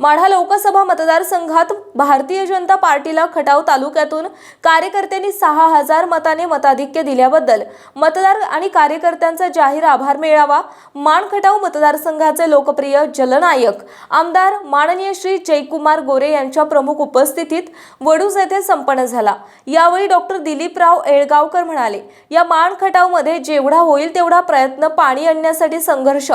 माढा लोकसभा मतदारसंघात भारतीय जनता पार्टीला खटाव तालुक्यातून कार्यकर्त्यांनी सहा हजार मताने मताधिक्य दिल्याबद्दल मतदार आणि कार्यकर्त्यांचा जाहीर आभार मिळावा माण खटाव मतदारसंघाचे लोकप्रिय जलनायक आमदार माननीय श्री जयकुमार गोरे यांच्या प्रमुख उपस्थितीत वडूज येथे संपन्न झाला. यावेळी डॉक्टर दिलीपराव येळगावकर म्हणाले या माण खटावमध्ये जेवढा होईल तेवढा प्रयत्न पाणी आणण्यासाठी संघर्ष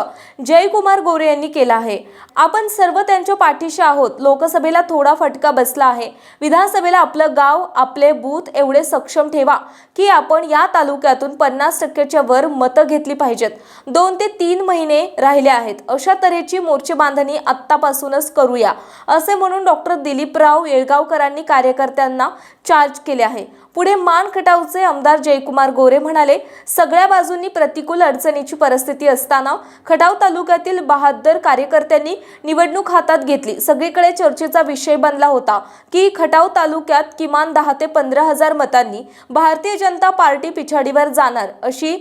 जयकुमार गोरे यांनी केला आहे. आपण सर्व त्यांच्या पाठीशी आहोत. लोकसभेला थोडा फटका बसला आहे. विधानसभेला आपलं गाव आपले बूथ एवढे सक्षम ठेवा की आपण या तालुक्यातून पन्नास टक्क्याच्या वर मतं घेतली पाहिजेत. दोन ते तीन महिने राहिले आहेत. अशा तऱ्हेची मोर्चे बांधणी आत्तापासूनच करूया असे म्हणून डॉक्टर दिलीपराव येळगावकरांनी कार्यकर्त्यांना चार्ज केले आहे. पुढे मान खटावचे आमदार जयकुमार गोरे म्हणाले सगळ्या बाजूंनी प्रतिकूल अडचणीची परिस्थिती असताना खटाव तालुक्यातील बहादर कार्यकर्त्यांनी निवडणूक हातात घेतली. सगळीकडे चर्चेचा विषय बनला होता की खटाव तालुक्यात किमान दहा ते पंधरा हजार मतांनी भारतीय जनता पार्टी पिछाडीवर जाणार अशी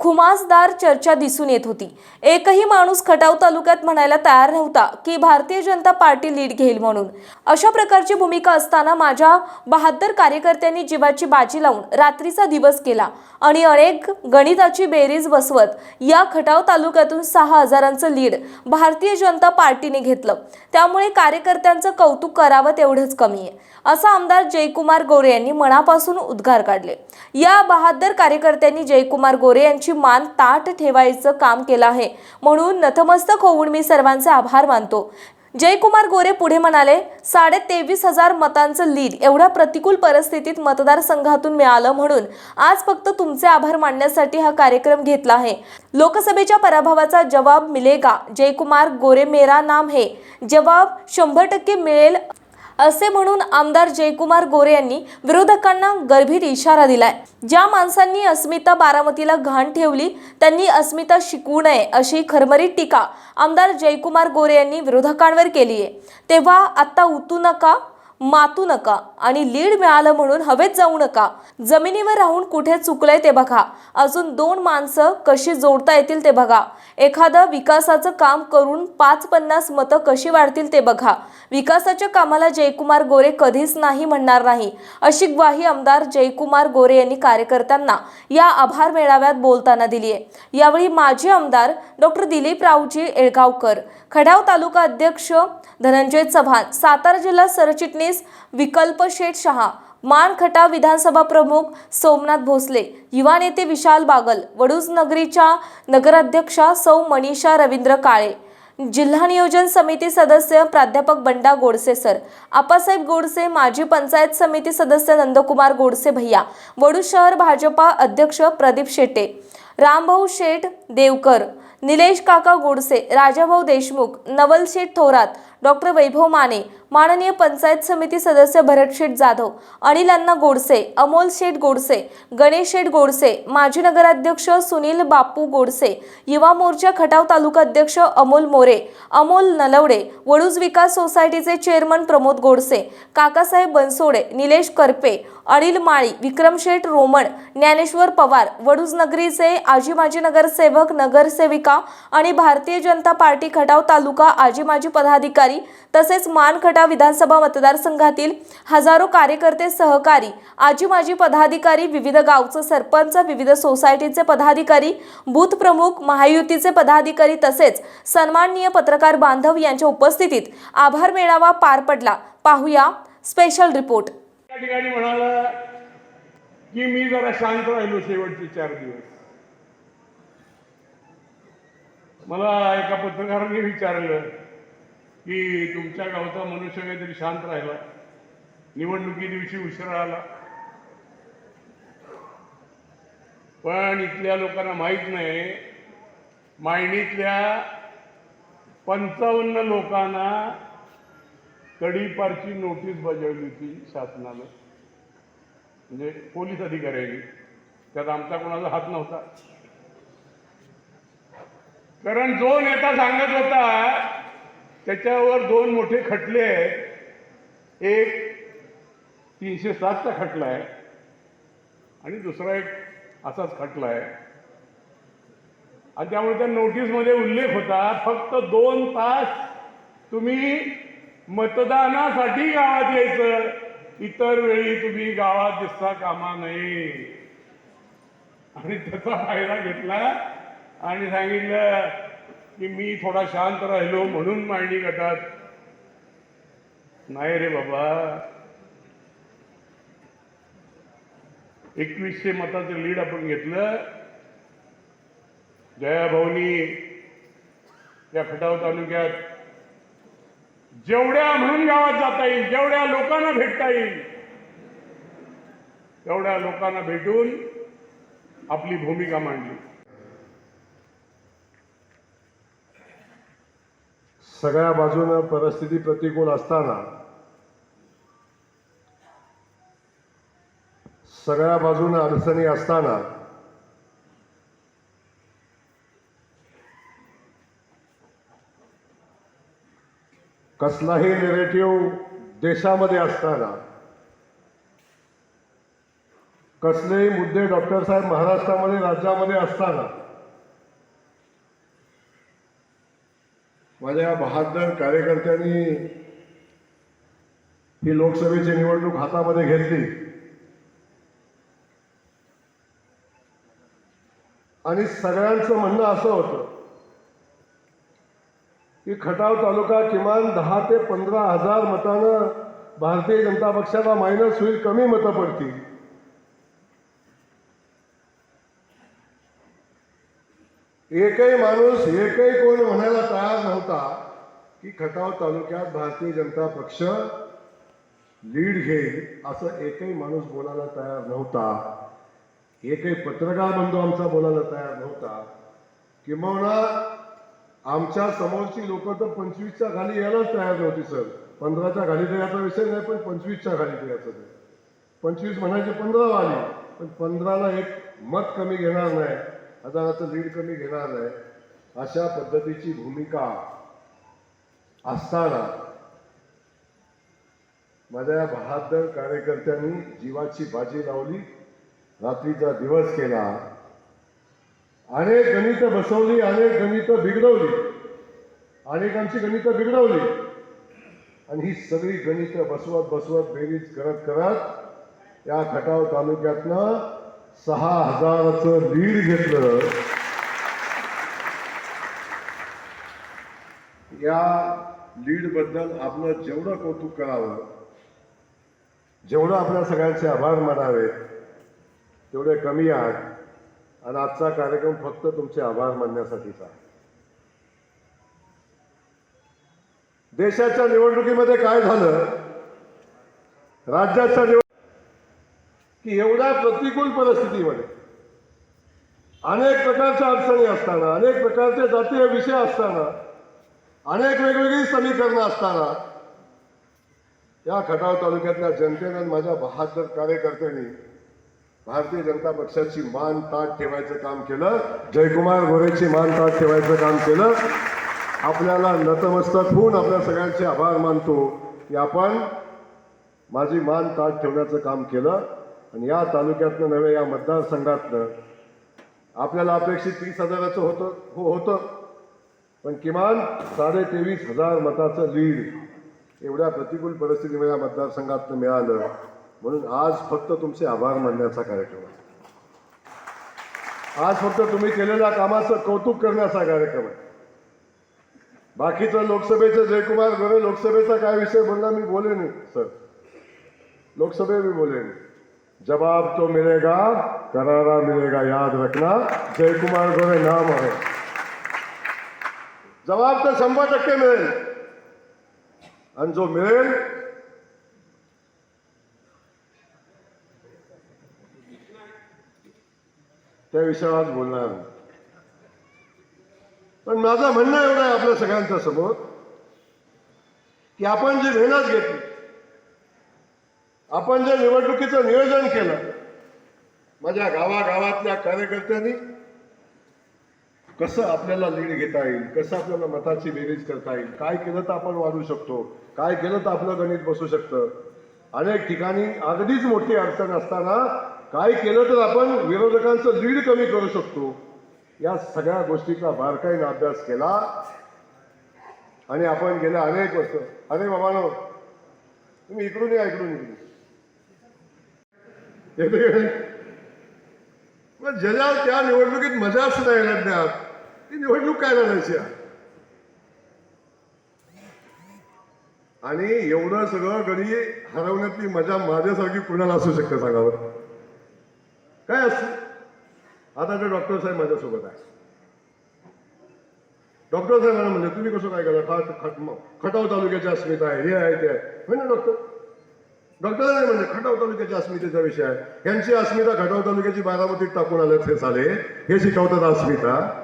खुमासदार चर्चा दिसून येत होती. एकही माणूस खटाव तालुक्यात म्हणायला तयार नव्हता की भारतीय जनता पार्टी लीड घेईल म्हणून. अशा प्रकारची भूमिका असताना माझ्या बहात्तर कार्यकर्त्यांनी जीवाची बाजी लावून रात्रीचा दिवस केला आणि अनेक गणिताची बेरीज बसवत या खटाव तालुक्यातून सहा हजारांचं लीड भारतीय जनता पार्टीने घेतलं. त्यामुळे कार्यकर्त्यांचं कौतुक करावं तेवढंच कमी आहे. असं आमदार जयकुमार गोरे यांनी मनापासून उद्गार काढले. या बहात्तर कार्यकर्त्यांनी जयकुमार गोरे यांची मान ताट ठेवायचं काम केलं आहे. म्हणून नतमस्तक होऊन मी सर्वांचे आभार मानतो. जयकुमार गोरे पुढे म्हणाले साडे तेवीस हजार मतांचं लीड एवढ्या प्रतिकूल परिस्थितीत मतदारसंघातून मिळालं म्हणून आज फक्त तुमचे आभार मानण्यासाठी हा कार्यक्रम घेतला आहे. लोकसभेच्या पराभवाचा जवाब मिलेगा. जयकुमार गोरे मेरा नाम हे. जवाब शंभर टक्के मिळेल. असे म्हणून आमदार जयकुमार गोरे यांनी विरोधकांना गर्भीर इशारा दिलाय. ज्या माणसांनी अस्मिता बारामतीला घाण ठेवली त्यांनी अस्मिता शिकवू नये अशी खरमरीत टीका आमदार जयकुमार गोरे यांनी विरोधकांवर केली आहे तेव्हा आत्ता उतू नका मातू नका आणि लीड मिळालं म्हणून हवेत जाऊ नका. जमिनीवर राहून कुठे चुकलंय ते बघा. अजून दोन माणसं कशी जोडता येतील ते बघा. एखादं विकासाचं काम करून पाच पन्नास मतं कशी वाढतील ते बघा. विकासाच्या कामाला जयकुमार गोरे कधीच नाही म्हणणार नाही. अशी ग्वाही आमदार जयकुमार गोरे यांनी कार्यकर्त्यांना या आभार मेळाव्यात बोलताना दिली आहे यावेळी माजी आमदार डॉक्टर दिलीपरावजी येळगावकर खडाव तालुका अध्यक्ष धनंजय चव्हाण सातारा जिल्हा सरचिटणीस विकल्प शेठ शहा मानखटा विधानसभा प्रमुख सोमनाथ भोसले युवा नेते विशाल बागल वडूज नगरीच्या नगराध्यक्षा सौ मनीषा रवींद्र काळे जिल्हा नियोजन समिती सदस्य प्राध्यापक बंडा गोडसे सर आपासाहेब गोडसे माजी पंचायत समिती सदस्य नंदकुमार गोडसे भैया वडू शहर भाजपा अध्यक्ष प्रदीप शेटे रामभाऊ शेठ देवकर निलेश काका गोडसे राजाभाऊ देशमुख नवल शेठ थोरात डॉक्टर वैभव माने माननीय पंचायत समिती सदस्य भरत शेठ जाधव अनिल अण्णा गोडसे अमोल शेठ गोडसे गणेश शेठ गोडसे माजी नगराध्यक्ष सुनील बापू गोडसे युवा मोर्चा खटाव तालुका अध्यक्ष अमोल मोरे अमोल नलवडे वडूज विकास सोसायटीचे चेअरमन प्रमोद गोडसे काकासाहेब बनसोडे निलेश करपे अनिल माळी विक्रम शेठ रोमण ज्ञानेश्वर पवार वडूज नगरीचे आजी माजी नगरसेवक नगरसेविका आणि भारतीय जनता पार्टी खटाव तालुका आजी माजी पदाधिकारी तसेच मानखटा विधानसभा मतदारसंघातील हजारो कार्यकर्ते सहकारी आजी माजी पदाधिकारी विविध गावचे सरपंच विविध सोसायटीचे पदाधिकारी बूथ प्रमुख महायुतीचे पदाधिकारी तसेच सन्माननीय पत्रकार बांधव यांच्या उपस्थितीत आभार मेळावा पार पडला. पाहूया स्पेशल रिपोर्ट ठिकाणी म्हणाला की मी जरा शांत राहिलो शेवटचे चार दिवस. मला एका पत्रकाराने विचारलं की तुमच्या गावचा मनुष्य काहीतरी शांत राहिला. निवडणुकी दिवशी उशिरा आला. पण इथल्या लोकांना माहीत नाही मायणीतल्या पंचावन्न लोकांना तडीपारची नोटीस बजावली होती शासनानं. म्हणजे पोलीस अधिकाऱ्यांनी. त्यात आमचा कोणाचा हात नव्हता. कारण जो नेता सांगत होता त्याच्यावर दोन मोठे खटले आहेत. एक तीनशे सातचा खटला आहे. आणि दुसरा एक असाच खटला आहे. आणि त्यामुळे त्या नोटीसमध्ये उल्लेख होता फक्त दोन तास तुम्ही मतदानासाठी गावात यायचं. इतर वेळी तुम्ही गावात दिसता कामा नये. आणि त्याचा फायदा घेतला आणि सांगितलं की मी थोडा शांत राहिलो म्हणून मांडणी गटात नाही रे बाबा. एकवीसशे मताचं लीड आपण घेतलं. जयाभाऊनी या खटाव तालुक्यात जेवढ्या म्हणून गावात जाता येईल जेवढ्या लोकांना भेटता येईल तेवढ्या लोकांना भेटून आपली भूमिका मांडली. सगळ्या बाजूनं परिस्थिती प्रतिकूल असताना सगळ्या बाजूनं अडचणी असताना कसलाही नेरेटिव्ह देशामध्ये असताना कसलेही मुद्दे डॉक्टर साहेब महाराष्ट्रामध्ये राज्यामध्ये असताना माझ्या बहादर कार्यकर्त्यांनी ही लोकसभेची निवडणूक हातामध्ये घेतली. आणि सगळ्यांचं म्हणणं असं होतं की खटाव तालुका किमान दहा ते पंधरा हजार मतानं भारतीय जनता पक्षाला मायनस होईल कमी मतं पडतील. एकही माणूस एकही कोण म्हणायला तयार नव्हता की खटाव तालुक्यात भारतीय जनता पक्ष लीड घेईल असं एकही माणूस बोलायला तयार नव्हता. एकही पत्रकार बंधू आमचा बोलायला तयार नव्हता. किंबहुना आमच्या समोरची लोक तर पंचवीसच्या खाली यायलाच तयार नव्हती सर. पंधराच्या खाली तर याचा विषय नाही पण पंचवीसच्या खाली तर याचा पंचवीस म्हणायचे पंधरा आली पण पंधराला एक मत कमी घेणार नाही. हजाराचं लीड कमी घेणार नाही अशा पद्धतीची भूमिका असताना माझ्या बहादर कार्यकर्त्यांनी जीवाची बाजी लावली रात्रीचा दिवस केला. अनेक गणितं बसवली अनेक गणितं बिघडवली. अनेकांची गणितं बिघडवली. आणि ही सगळी गणितं बसवत बसवत बेरीज करत करत या खटाव तालुक्यातनं सहा हजाराचं लीड घेतलं. या लीडबद्दल आपलं जेवढं कौतुक करावं जेवढं आपल्या सगळ्यांचे आभार मानावेत तेवढे कमी आहेत. आणि आजचा कार्यक्रम फक्त तुमचे आभार मानण्यासाठीचा आहे. देशाच्या निवडणुकीमध्ये काय झालं? राज्याच्या निवड की एवढ्या प्रतिकूल परिस्थितीमध्ये अनेक प्रकारच्या अडचणी असताना अनेक प्रकारचे जातीय विषय असताना अनेक वेगवेगळी समीकरणं असताना या खटाव तालुक्यातल्या जनतेनं माझ्या बहादर कार्यकर्त्यांनी भारतीय जनता पक्षाची मान ताट ठेवायचं काम केलं जयकुमार गोरेची मान ताट ठेवायचं काम केलं. आपल्याला नतमस्तक होऊन आपल्या सगळ्यांचे आभार मानतो की आपण माझी मान ताट ठेवण्याचं काम केलं. आणि या तालुक्यातनं नव्हे या मतदारसंघातनं आपल्याला अपेक्षित तीस हजाराचं होतं हो होतं. पण किमान साडे तेवीस हजार मताचं लीड एवढ्या प्रतिकूल परिस्थितीमुळे या मतदारसंघातनं मिळालं. म्हणून आज फक्त तुमचे आभार मानण्याचा कार्यक्रम आहे. आज फक्त तुम्ही केलेल्या कामाचं कौतुक करण्याचा कार्यक्रम आहे. बाकीचं लोकसभेचं जयकुमार गोरे लोकसभेचा काय विषय बोलला मी बोलेन सर. लोकसभे मी बोलेन. जवाब तो मिलेगा करारा मिलेगा याद रखना। जय कुमार गोरे नाम आहे जवाब तर शंभर टक्के मिळेल आणि जो मिळेल त्या विषयावर आज बोलणार पण माझं म्हणणं एवढं आहे आपल्या सगळ्यांच्या समोर की आपण जी मेहनत घेतली आपण जे निवडणुकीचं नियोजन केलं माझ्या गावागावातल्या कार्यकर्त्यांनी कसं आपल्याला लीड घेता येईल कसं आपल्याला मताची बेरीज करता येईल काय केलं तर आपण वाढू शकतो काय केलं तर आपलं गणित बसू शकतं. अनेक ठिकाणी अगदीच मोठी अडचण असताना काय केलं तर आपण विरोधकांचं लीड कमी करू शकतो. या सगळ्या गोष्टीचा बारकाईने अभ्यास केला आणि आपण गेल्या अनेक वर्ष अरे बाबानो तुम्ही इकडून या इकडून इकडून. येते मग ज्याला त्या निवडणुकीत मजाच नाही लढण्यात ती निवडणूक काय लढायची आणि एवढं सगळं गडी हरवण्यातली मजा माझ्यासारखी कुणाला असू शकते सांगावर काय असतं आता ते डॉक्टर साहेब माझ्यासोबत आहे. डॉक्टर साहेबांना म्हणजे तुम्ही कसं काय करा खटाव तालुक्याच्या अस्मिता आहे हे आहे ते आहे. ना डॉक्टर? डॉक्टर नाही म्हणजे खटाव तालुक्याच्या अस्मितेचा विषय आहे. यांची अस्मिता खटाव तालुक्याची बारामतीत टाकून आले हे झाले हे शिकवतात अस्मिता.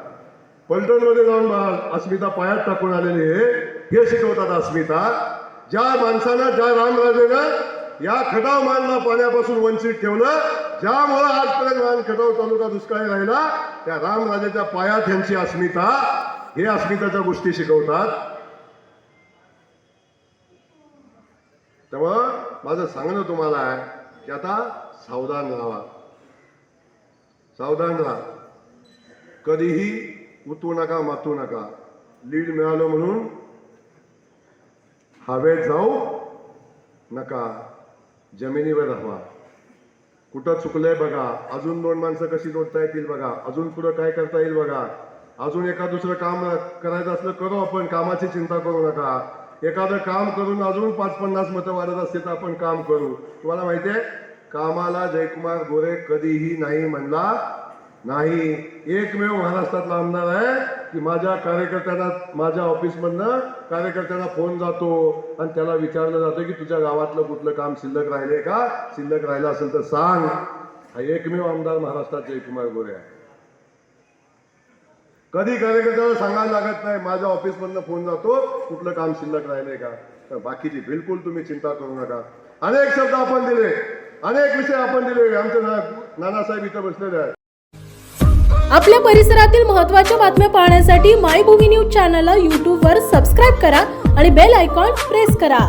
पलटणमध्ये जाऊन बा- अस्मिता पायात टाकून आलेली आहे. हे शिकवतात अस्मिता. ज्या माणसानं ज्या रामराजेनं या खटाव मानला पाण्यापासून वंचित ठेवलं ज्यामुळं आजपर्यंत मान खटाव तालुका दुष्काळी राहिला त्या रामराजाच्या पायात यांची अस्मिता. हे अस्मिताच्या गोष्टी शिकवतात. तेव्हा माझं सांगणं तुम्हाला आहे की आता सावधान राहा. सावधान राहा. कधीही उतू नका मातू नका. लीड मिळालं म्हणून हवेत जाऊ नका. जमिनीवर राहा. कुठं चुकलंय बघा. अजून दोन माणसं कशी जोडता येतील बघा. अजून पुढं काय करता येईल बघा. अजून एका दुसरं काम करायचं असलं करू आपण. कामाची चिंता करू नका. एखादं काम करून अजून पाच पन्नास मतं वाढत असते तर आपण काम करू. तुम्हाला माहितीये कामाला जयकुमार गोरे कधीही नाही म्हणला नाही. एकमेव महाराष्ट्रातला आमदार आहे की माझ्या कार्यकर्त्यांना माझ्या ऑफिसमधनं कार्यकर्त्यांना फोन जातो आणि त्याला विचारलं जातं की तुझ्या गावातलं कुठलं काम शिल्लक राहिले का? शिल्लक राहिलं असेल तर सांग. हा एकमेव आमदार महाराष्ट्रात जयकुमार गोरे आहे. कधी कार्यकर्त्याला सांगायला लागत नाही माझ्या ऑफिसमधनं फोन जातो कुठलं काम शिल्लक राहिले का? तर बाकीची बिलकुल तुम्ही चिंता करू नका. अनेक शब्द आपण दिले अनेक विषय आपण दिले आमचे नानासाहेब इथं बसलेले आहेत. आपल्या परिसरातील महत्त्वाच्या बातम्या पाहण्यासाठी मायभूमी न्यूज चॅनलला यूट्यूबवर सबस्क्राईब करा आणि बेल आयकॉन प्रेस करा.